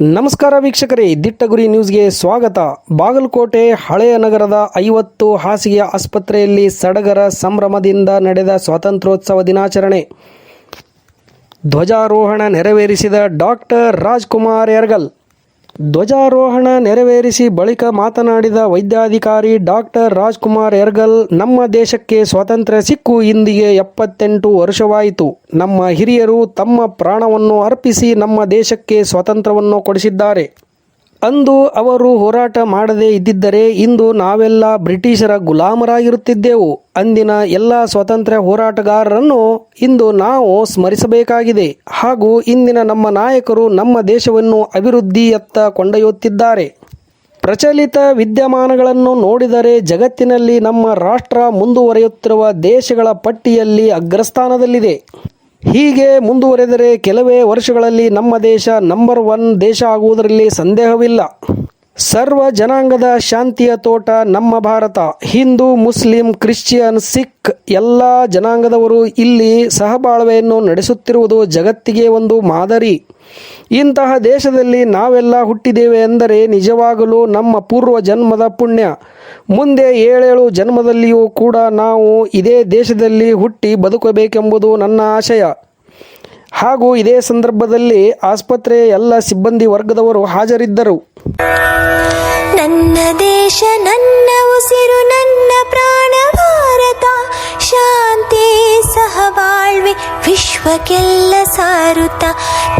ನಮಸ್ಕಾರ ವೀಕ್ಷಕರೇ, ದಿಟ್ಟಗುರಿ ನ್ಯೂಸ್ಗೆ ಸ್ವಾಗತ. ಬಾಗಲಕೋಟೆ ಹಳೆಯ ನಗರದ ಐವತ್ತು ಹಾಸಿಗೆ ಆಸ್ಪತ್ರೆಯಲ್ಲಿ ಸಡಗರ ಸಂಭ್ರಮದಿಂದ ನಡೆದ ಸ್ವಾತಂತ್ರ್ಯೋತ್ಸವ ದಿನಾಚರಣೆ. ಧ್ವಜಾರೋಹಣ ನೆರವೇರಿಸಿದ ಡಾಕ್ಟರ್ ರಾಜ್ಕುಮಾರ್ ಯರ್ಗಲ್ ಧ್ವಜಾರೋಹಣ ನೆರವೇರಿಸಿ ಬಳಿಕ ಮಾತನಾಡಿದ ವೈದ್ಯಾಧಿಕಾರಿ ಡಾಕ್ಟರ್ ರಾಜ್ಕುಮಾರ್ ಎರ್ಗಲ್, ನಮ್ಮ ದೇಶಕ್ಕೆ ಸ್ವಾತಂತ್ರ್ಯ ಸಿಕ್ಕು ಇಂದಿಗೆ ಎಪ್ಪತ್ತೆಂಟು ವರ್ಷವಾಯಿತು. ನಮ್ಮ ಹಿರಿಯರು ತಮ್ಮ ಪ್ರಾಣವನ್ನು ಅರ್ಪಿಸಿ ನಮ್ಮ ದೇಶಕ್ಕೆ ಸ್ವಾತಂತ್ರ್ಯವನ್ನು ಕೊಡಿಸಿದ್ದಾರೆ. ಅಂದು ಅವರು ಹೋರಾಟ ಮಾಡದೇ ಇದ್ದಿದ್ದರೆ ಇಂದು ನಾವೆಲ್ಲ ಬ್ರಿಟಿಷರ ಗುಲಾಮರಾಗಿರುತ್ತಿದ್ದೆವು. ಅಂದಿನ ಎಲ್ಲ ಸ್ವಾತಂತ್ರ್ಯ ಹೋರಾಟಗಾರರನ್ನು ಇಂದು ನಾವು ಸ್ಮರಿಸಬೇಕಾಗಿದೆ. ಹಾಗೂ ಇಂದಿನ ನಮ್ಮ ನಾಯಕರು ನಮ್ಮ ದೇಶವನ್ನು ಅಭಿವೃದ್ಧಿಯತ್ತ ಕೊಂಡೊಯ್ಯುತ್ತಿದ್ದಾರೆ. ಪ್ರಚಲಿತ ವಿದ್ಯಮಾನಗಳನ್ನು ನೋಡಿದರೆ ಜಗತ್ತಿನಲ್ಲಿ ನಮ್ಮ ರಾಷ್ಟ್ರ ಮುಂದುವರಿಯುತ್ತಿರುವ ದೇಶಗಳ ಪಟ್ಟಿಯಲ್ಲಿ ಅಗ್ರಸ್ಥಾನದಲ್ಲಿದೆ. ಹೀಗೆ ಮುಂದುವರೆದರೆ ಕೆಲವೇ ವರ್ಷಗಳಲ್ಲಿ ನಮ್ಮ ದೇಶ ನಂಬರ್ ಒನ್ ದೇಶ ಆಗುವುದರಲ್ಲಿ ಸಂದೇಹವಿಲ್ಲ. ಸರ್ವ ಜನಾಂಗದ ಶಾಂತಿಯ ತೋಟ ನಮ್ಮ ಭಾರತ. ಹಿಂದೂ, ಮುಸ್ಲಿಂ, ಕ್ರಿಶ್ಚಿಯನ್, ಸಿಖ್ ಎಲ್ಲ ಜನಾಂಗದವರು ಇಲ್ಲಿ ಸಹಬಾಳ್ವೆಯನ್ನು ನಡೆಸುತ್ತಿರುವುದು ಜಗತ್ತಿಗೆ ಒಂದು ಮಾದರಿ. ಇಂತಹ ದೇಶದಲ್ಲಿ ನಾವೆಲ್ಲ ಹುಟ್ಟಿದ್ದೇವೆ ಎಂದರೆ ನಿಜವಾಗಲೂ ನಮ್ಮ ಪೂರ್ವ ಜನ್ಮದ ಪುಣ್ಯ. ಮುಂದೆ ಏಳೇಳು ಜನ್ಮದಲ್ಲಿಯೂ ಕೂಡ ನಾವು ಇದೇ ದೇಶದಲ್ಲಿ ಹುಟ್ಟಿ ಬದುಕಬೇಕೆಂಬುದು ನನ್ನ ಆಶಯ. ಹಾಗೂ ಇದೇ ಸಂದರ್ಭದಲ್ಲಿ ಆಸ್ಪತ್ರೆಯ ಎಲ್ಲ ಸಿಬ್ಬಂದಿ ವರ್ಗದವರು ಹಾಜರಿದ್ದರು. ನನ್ನ ದೇಶ, ನನ್ನ ಉಸಿರು, ನನ್ನ ಪ್ರಾಣ, ಭಾರತ. ಶಾಂತಿ ಸಹಬಾಳ್ವೆ, ವಿಶ್ವಕ್ಕೆಲ್ಲ ಸಾರುತ್ತ.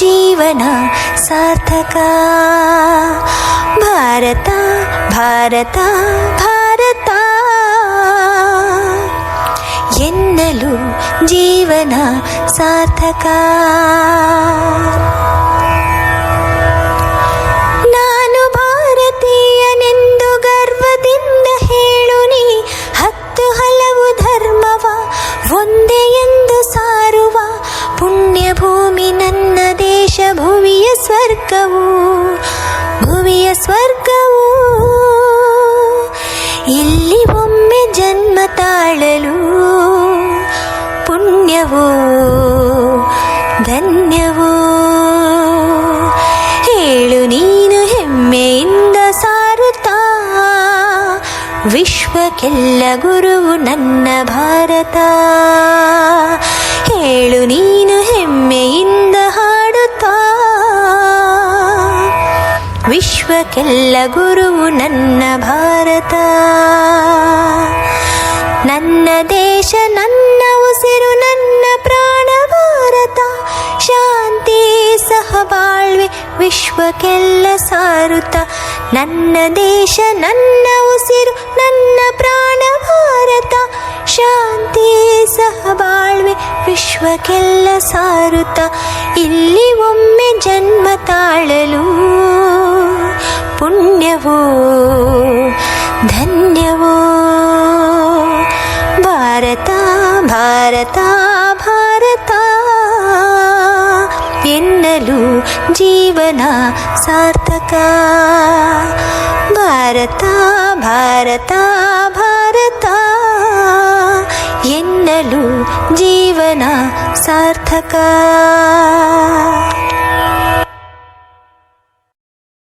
जीवन सार्थका भारता भारता भारता ఎన్నలు జీవన సార్థకా ದೇಶ ಭುವಿಯ ಸ್ವರ್ಗವು ಭುವಿಯ ಸ್ವರ್ಗವು. ಇಲ್ಲಿ ಒಮ್ಮೆ ಜನ್ಮ ತಾಳಲು ಪುಣ್ಯವೋ, ಧನ್ಯವೋ. ಹೇಳು ನೀನು ಹೆಮ್ಮೆಯಿಂದ ಸಾರುತ್ತಾ, ವಿಶ್ವಕ್ಕೆಲ್ಲ ಗುರುವು ನನ್ನ ಭಾರತ. ಹೇಳು ನೀನು ವಿಶ್ವಕ್ಕೆಲ್ಲ ಗುರುವು ನನ್ನ ಭಾರತ. ನನ್ನ ದೇಶ, ನನ್ನ ಉಸಿರು, ನನ್ನ ಪ್ರಾಣ ಭಾರತ. ಶಾಂತಿ, ಸಹಬಾಳ್ವೆ, ವಿಶ್ವಕ್ಕೆಲ್ಲ ಸಾರುತ ನನ್ನ ದೇಶ, ನನ್ನ ಉಸಿರು, ನನ್ನ ಪ್ರಾಣ ಭಾರತ. ಶಾಂತಿ, ಸಹಬಾಳ್ವೆ, ವಿಶ್ವಕ್ಕೆಲ್ಲ ಸಾರುತ ಇಲ್ಲಿ ಒಮ್ಮೆ ಜನ್ಮ ಧನ್ಯವೋ ಭಾರತ ಭಾರತ ಭಾರತ ಎನ್ನಲು ಜೀವನ ಸಾರ್ಥಕ ಭಾರತ ಭಾರತ ಭಾರತ ಎನ್ನಲು ಜೀವನ ಸಾರ್ಥಕ